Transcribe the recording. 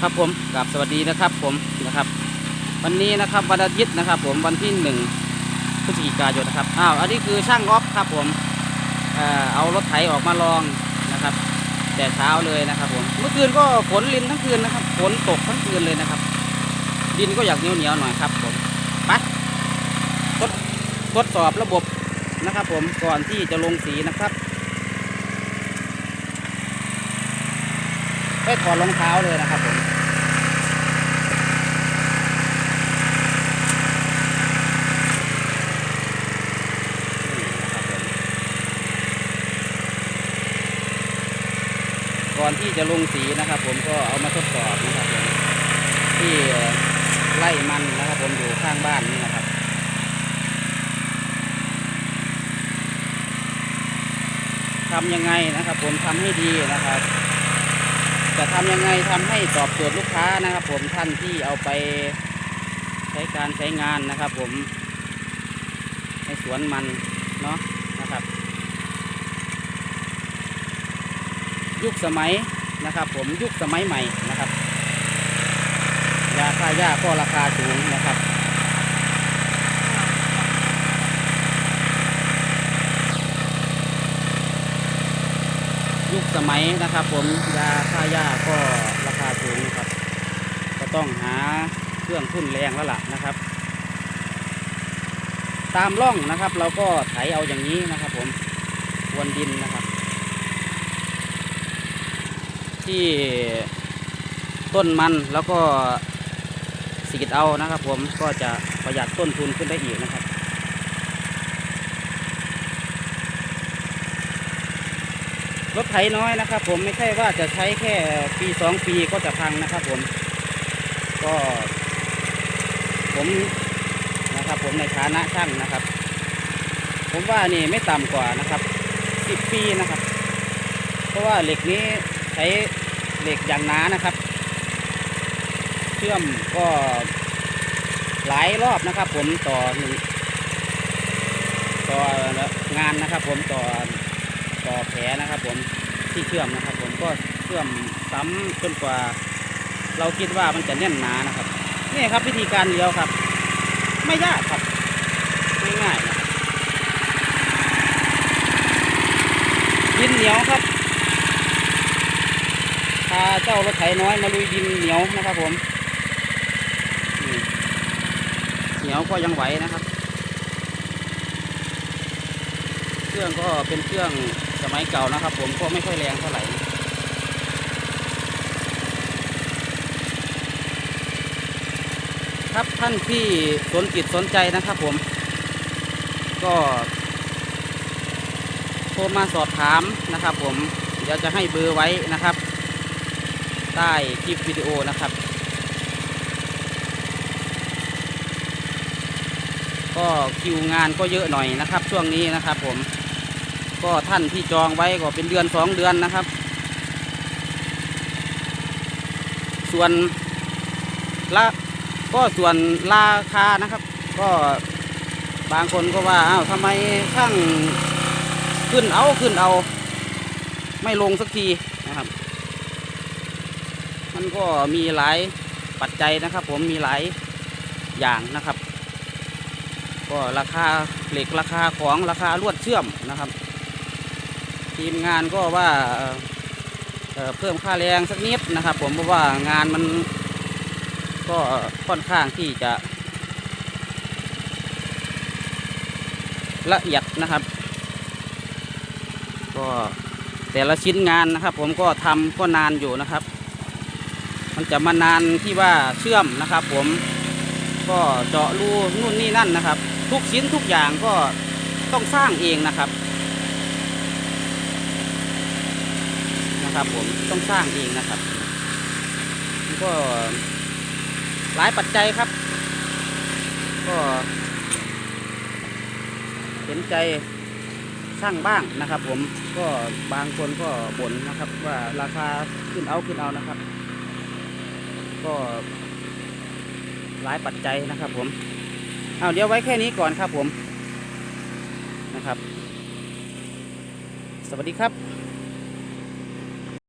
ครับผมกับสวัสดีนะครับผมนะครับ วันนี้นะครับวันอาทิตย์นะครับ ผมวันที่หนึ่งพฤศจิกายนนะครับอ้าวอันนี้คือช่างออฟครับผมเอารถไถออกมาลองนะครับ แต่เช้าเลยนะครับ ผมเมื่อคืนก็ฝนลินทั้งคืนนะครับฝนตกทั้งคืนเลยนะครับ ดินก็อยากเหนียวเหนียวหน่อยครับผมไปทดทดสอบระบบนะครับ ผมก่อนที่จะลงสีนะครับไปถอดรองเท้าเลยนะครับผม ก่ อนที่จะลงสีนะครับ ผมก็เอามาทดสอบนะครับผมที่ไร่มันนะครับ ผมอยู่ข้างบ้านนี่นะครับทำยังไงนะครับ ผมทำให้ดีนะครับจะทำยังไงทำให้ตอบโจทย์ลูกค้านะครับ ผมท่านที่เอาไปใช้การใช้งานนะครับ ผมในสวนมันเนาะนะครับ ยุคสมัยนะครับ ผมยุคสมัยใหม่นะครับยาฆ่าหญ้าก็ราคาสูงนะครับยุคสมัยนะครับ ผมยาฆ่าหญ้าก็ราคาสูงครับ ก็ต้องหาเครื่องทุ่นแรงแล้วล่ะนะครับ ตามร่องนะครับ เราก็ไถเอาอย่างนี้นะครับ ผมวนดินนะครับ ที่ต้นมันแล้วก็สีดเอานะครับ ผมก็จะประหยัดต้นทุนขึ้นได้อีกนะครับรถไถน้อยนะครับ ผมไม่ใช่ว่าจะใช้แค่ปีสองปีก็จะพังนะครับ ผมก็ ผมนะครับ ผมในฐานะช่างนะครับ ผมว่านี่ไม่ต่ำกว่านะครับสิบปีนะครับ เพราะว่าเหล็กนี้ ช้เหล็กอย่างหนานะครับ เชื่อมก็หลายรอบนะครับ ผมต่อหนึ่งต่องานนะครับ ผมต่อต่อแผลนะครับ ผมที่เชื่อมนะครับ ผมก็เชื่อมซ้ำจนกว่า เราคิดว่ามันจะแน่นหนานะครับนี่ครับวิธีการเดียวครับ ไม่ยากครับง่ายๆนะดินเหนียวครับ เจ้ารถไถน้อยมาลุยดินเหนียวนะครับผมเหนียวก็ยังไหวนะครับ เครื่องก็เป็นเครื่องสมัยเก่านะครับ ผมก็ไม่ค่อยแรงเท่าไหร่ครับท่านที่สนจิตสนใจนะครับผม ก็โทรมาสอบถามนะครับ ผมเดี๋ยวจะให้เบอร์ไว้นะครับ ใต้คลิปวิดีโอนะครับ ก็คิวงานก็เยอะหน่อยนะครับ ช่วงนี้นะครับ ผม ก็ท่านที่จองไว้ก็เป็นเดือนสองเดือนนะครับ ส่วนละก็ส่วนราคานะครับ ก็บางคนก็ว่าอ้าวทำไมช่างขึ้นเอาขึ้นเอา ไม่ลงสักทีนะครับ มันก็มีหลายปัจจัยนะครับ ผมมีหลายอย่างนะครับ ก็ราคาเหล็กราคาของราคาลวดเชื่อมนะครับ ทีมงานก็ว่าเพิ่มค่าแรงสักนิดนะครับ ผมเพราะว่างานมันก็ค่อนข้างที่จะ ละเอียดนะครับ ก็แต่ละชิ้นงานนะครับ ผมก็ทำก็นานอยู่นะครับ มันจะมานานที่ว่าเชื่อมนะครับ ผมก็เจาะรูนู่นนี่นั่นนะครับ ทุกชิ้นทุกอย่างก็ต้องสร้างเองนะครับนะครับ ผมต้องสร้างเองนะครับก็หลายปัจจัยครับ ก็เห็นใจช่างบ้างนะครับ ผมก็บางคนก็บ่นนะครับ ว่าราคาขึ้นเอาขึ้นเอานะครับ ก็หลายปัจจัยนะครับผมเอาเดี๋ยวไว้แค่นี้ก่อนครับผมนะครับ สวัสดีครับ